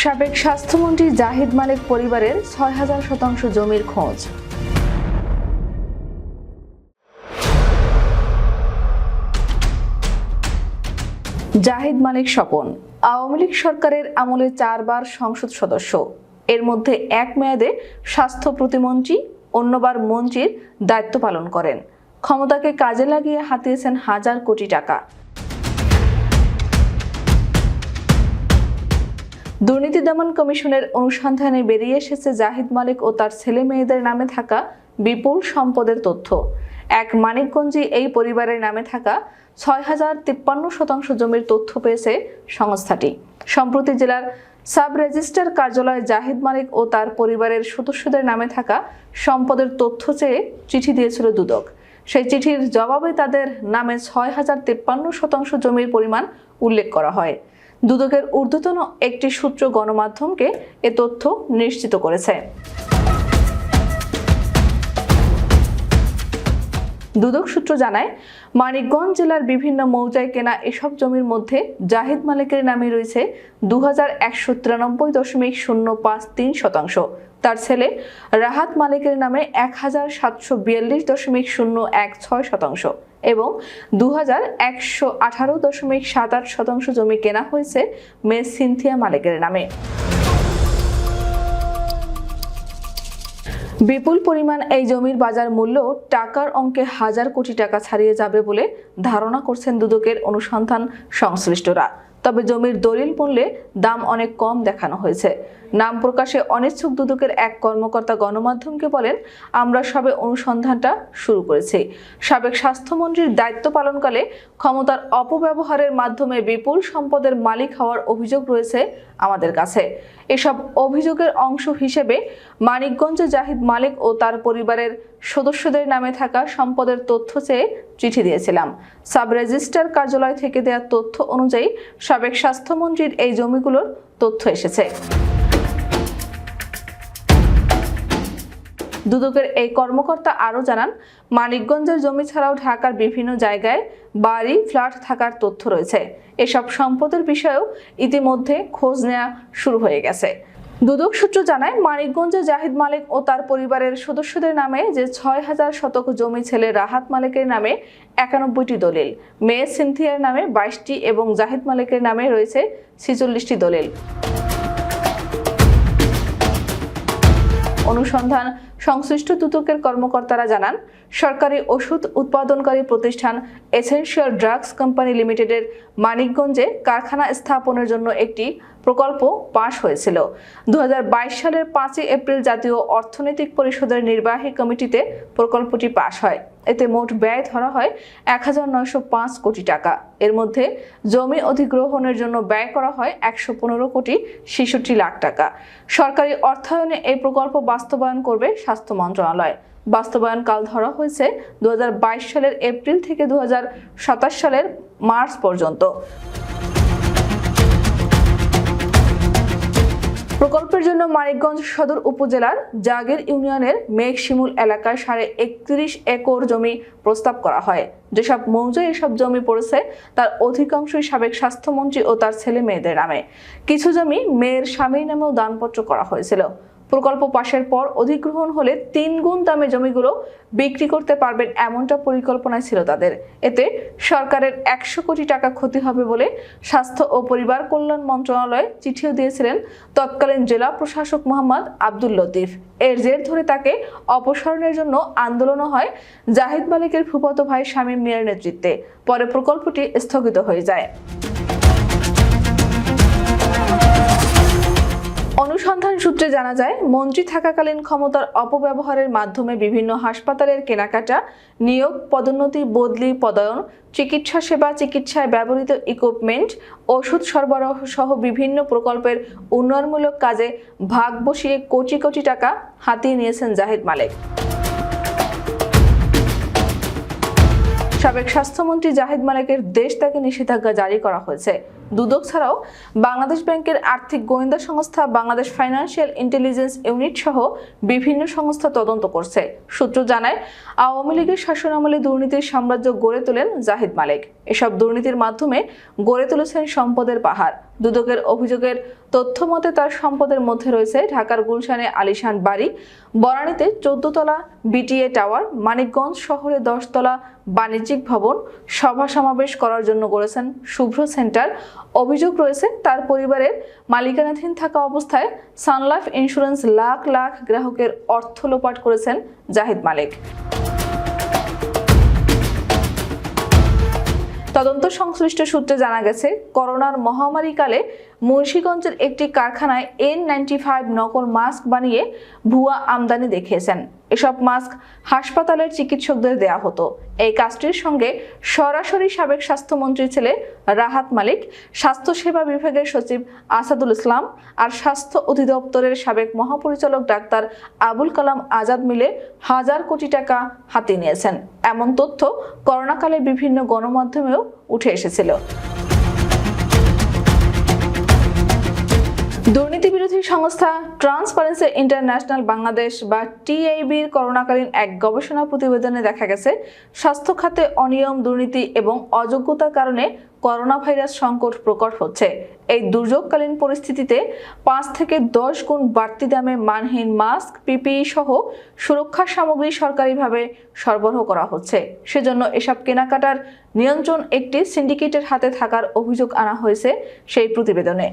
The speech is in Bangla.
সাবেক স্বাস্থ্যমন্ত্রী জাহিদ মালিক পরিবারের ছয় হাজার শতাংশ জমির খোঁজ। জাহিদ মালিক স্বপন, আওয়ামী লীগ সরকারের আমলে চারবার সংসদ সদস্য। এর মধ্যে এক মেয়াদে স্বাস্থ্য প্রতিমন্ত্রী, অন্যবার মন্ত্রীর দায়িত্ব পালন করেন। ক্ষমতাকে কাজে লাগিয়ে হাতিয়েছেন হাজার কোটি টাকা। দুর্নীতি দমন কমিশনের অনুসন্ধানে বেরিয়ে এসেছে জাহিদ মালিক ও তার ছেলে মেয়েদের নামে থাকা বিপুল সম্পদের তথ্য। এক মানিকগঞ্জে এই পরিবারের নামে থাকা ছয় হাজার তিপ্পান্ন শতাংশ জমির তথ্য পেয়েছে সংস্থাটি। সম্প্রতি জেলার সাব রেজিস্ট্রার কার্যালয়ে জাহিদ মালিক ও তার পরিবারের সদস্যদের নামে থাকা সম্পদের তথ্য চেয়ে চিঠি দিয়েছিল দুদক। সেই চিঠির জবাবে তাদের নামে ছয় হাজার তিপ্পান্ন শতাংশ জমির পরিমাণ উল্লেখ করা হয়। দুদকের ঊর্ধ্বতন একটি সূত্র গণমাধ্যমকে এ তথ্য নিশ্চিত করেছে। দুদক সূত্র জানায়, মানিকগঞ্জ জেলার বিভিন্ন মৌজায় কেনা এসব জমির মধ্যে জাহিদ মালিকের নামে রয়েছে দু হাজার একশো তিরানব্বই দশমিক শূন্য পাঁচ তিন শতাংশ। তার ছেলে রাহাত মালিকের নামে এক হাজার সাতশো বিয়াল্লিশ দশমিক শূন্য এক ছয় শতাংশ। এবং দু হাজার একশো আঠারো দশমিক সাত আট শতাংশ জমি কেনা হয়েছে মেয়ে সিনথিয়া মালিকের নামে। বিপুল পরিমাণ এই জমির বাজার মূল্য টাকার অঙ্কে হাজার কোটি টাকা ছাড়িয়ে যাবে বলে ধারণা করছেন দুদকের অনুসন্ধান সংশ্লিষ্টরা। তবে জমির দলিল মূল্যে দাম অনেক কম দেখানো হয়েছে। নাম প্রকাশে অনিচ্ছুক দুদকের এক কর্মকর্তা গণমাধ্যমকে বলেন, আমরা সবে অনুসন্ধানটা শুরু করেছি। সাবেক স্বাস্থ্যমন্ত্রীর দায়িত্ব পালনকালে ক্ষমতার অপব্যবহারের মাধ্যমে বিপুল সম্পদের মালিক হওয়ার অভিযোগ রয়েছে আমাদের কাছে। এসব অভিযোগের অংশ হিসেবে মানিকগঞ্জে জাহিদ মালিক ও তার পরিবারের সদস্যদের নামে থাকা সম্পদের তথ্য চেয়ে চিঠি দিয়েছিলাম। সাব রেজিস্ট্রার কার্যালয় থেকে দেওয়া তথ্য অনুযায়ী সাবেক স্বাস্থ্যমন্ত্রীর এই জমিগুলোর তথ্য এসেছে। দুদকের এই কর্মকর্তা আরও জানান, মানিকগঞ্জের জমি ছাড়াও ঢাকার বিভিন্ন জায়গায় বাড়ি, ফ্ল্যাট থাকার তথ্য রয়েছে। এসব সম্পদের বিষয়েও ইতিমধ্যে খোঁজ নেওয়া শুরু হয়ে গেছে। দুদক সূত্র জানায়, মানিকগঞ্জে জাহিদ মালিক ও তার পরিবারের সদস্যদের নামে যে ছয় হাজার শতক জমি ছেলে রাহাত মালিকের নামে একানব্বইটি দলিল, মেয়ে সিনথিয়ার নামে বাইশটি এবং জাহিদ মালিকের নামে রয়েছে ছিচল্লিশটি দলিল। অনুসন্ধান সংশ্লিষ্ট দুদকের কর্মকর্তারা জানান, সরকারি ওষুধ উৎপাদনকারী প্রতিষ্ঠান এসেনশিয়াল ড্রাগস কোম্পানি লিমিটেডের মানিকগঞ্জে কারখানা স্থাপনের জন্য একটি প্রকল্প পাশ হয়েছিল। দু হাজার বাইশ সালের পাঁচই এপ্রিল জাতীয় অর্থনৈতিক পরিষদের নির্বাহী কমিটিতে প্রকল্পটি পাশ হয়। এতে মোট ব্যয় ধরা হয় এক হাজার নয়শো পাঁচ কোটি টাকা। এর মধ্যে জমি অধিগ্রহণের জন্য ব্যয় করা হয় একশো পনেরো কোটি ছেষট্টি লাখ টাকা। সরকারি অর্থায়নে এই প্রকল্প বাস্তবায়ন করবে স্বাস্থ্য মন্ত্রণালয়। বাস্তবায়ন কাল ধরা হয়েছে দু সালের এপ্রিল থেকে দু সালের মার্চ পর্যন্ত। প্রকল্পের জন্য মানিকগঞ্জ সদর উপজেলার জাগের ইউনিয়নের মেঘশিমুল এলাকায় সাড়ে একত্রিশ একর জমি প্রস্তাব করা হয়। যেসব মৌজায় এসব জমি পড়েছে, তার অধিকাংশই সাবেক স্বাস্থ্যমন্ত্রী ও তার ছেলে মেয়েদের নামে। কিছু জমি মেয়ের স্বামীর নামেও দানপত্র করা হয়েছিল। প্রকল্প পাশের পর অধিগ্রহণ হলে তিন গুণ দামে জমিগুলো বিক্রি করতে পারবেন এমনটা পরিকল্পনায় ছিল তাদের। এতে সরকারের একশো কোটি টাকা ক্ষতি হবে বলে স্বাস্থ্য ও পরিবার কল্যাণ মন্ত্রণালয় চিঠিও দিয়েছিলেন তৎকালীন জেলা প্রশাসক মোহাম্মদ আব্দুল লতিফ। এর জের ধরে তাকে অপসারণের জন্য আন্দোলনও হয় জাহিদ মালিকের ফুফাতো ভাই শামীম মিয়ার নেতৃত্বে। পরে প্রকল্পটি স্থগিত হয়ে যায়। অনুসন্ধান সূত্রে জানা যায়, মন্ত্রী থাকাকালীন ক্ষমতার অপব্যবহারের মাধ্যমে বিভিন্ন হাসপাতালের কেনাকাটা, নিয়োগ, পদোন্নতি, বদলি, পদায়ন, চিকিৎসা সেবা, চিকিৎসায় ব্যবহৃত ইকুইপমেন্ট ওষুধ সরবরাহ সহ বিভিন্ন প্রকল্পের উন্নয়নমূলক কাজে ভাগ বসিয়ে কোটি কোটি টাকা হাতিয়ে নিয়েছেন জাহিদ মালিক। সাবেক স্বাস্থ্যমন্ত্রী জাহিদ মালিকের দেশ তাকে নিষেধাজ্ঞা জারি করা হয়েছে। দুদক ছাড়াও বাংলাদেশ ব্যাংকের আর্থিক গোয়েন্দা সংস্থা বাংলাদেশ ফাইন্যান্সিয়াল ইন্টেলিজেন্স ইউনিট সহ বিভিন্ন সংস্থা তদন্ত করছে। সূত্র জানায়, আওয়ামী লীগের শাসনামলে দুর্নীতির সাম্রাজ্য গড়ে তোলেন জাহিদ মালিক। এসব দুর্নীতির মাধ্যমে গড়ে তুলেছেন সম্পদের পাহাড়। দুদকের অভিযোগের তথ্য মতে তার সম্পদের মধ্যে রয়েছে ঢাকার গুলশানে আলিশান বাড়ি বনানীতে চোদ্দতলা বিটিএ টাওয়ার, মানিকগঞ্জ শহরে দশতলা বাণিজ্যিক ভবন, সভা সমাবেশ করার জন্য গড়েছেন শুভ্র সেন্টার অভিযোগ রয়েছে, তার পরিবারের মালিকানাধীন থাকা অবস্থায় সানলাইফ ইন্স্যুরেন্স লাখ লাখ গ্রাহকের অর্থ লোপাট করেছেন জাহিদ মালিক। তদন্ত সংশ্লিষ্ট সূত্রে জানা গেছে, করোনার মহামারীকালে মুন্সীগঞ্জের একটি কারখানায় এন নাইনটি ফাইভ নকল মাস্ক বানিয়ে ভুয়া আমদানি দেখিয়েছেন। এসব মাস্ক হাসপাতালের চিকিৎসকদের দেয়া হতো। এই কাজটির সঙ্গে সরাসরি সাবেক স্বাস্থ্যমন্ত্রী ছেলে রাহাত মালিক, স্বাস্থ্যসেবা বিভাগের সচিব আসাদুল ইসলাম আর স্বাস্থ্য অধিদপ্তরের সাবেক মহাপরিচালক ডাক্তার আবুল কালাম আজাদ মিলে হাজার কোটি টাকা হাতে নিয়েছেন। এমন তথ্য করোনাকালে বিভিন্ন গণমাধ্যমেও উঠে এসেছিল। দুর্নীতি বিরোধী সংস্থা ট্রান্সপারেন্সি ইন্টারন্যাশনাল বাংলাদেশ বা টিআইবির করোনাকালীন এক গবেষণা প্রতিবেদনে দেখা গেছে, স্বাস্থ্য খাতে অনিয়ম, দুর্নীতি এবং অযোগ্যতার কারণে করোনা ভাইরাস সংকট প্রকট হচ্ছে। এই দুর্যোগকালীন পরিস্থিতিতে পাঁচ থেকে দশ গুণ বাড়তি দামে মানহীন মাস্ক, পিপিই সহ সুরক্ষা সামগ্রী সরকারিভাবে সরবরাহ করা হচ্ছে। সেজন্য এসব কেনাকাটার নিয়ন্ত্রণ একটি সিন্ডিকেটের হাতে থাকার অভিযোগ আনা হয়েছে সেই প্রতিবেদনে।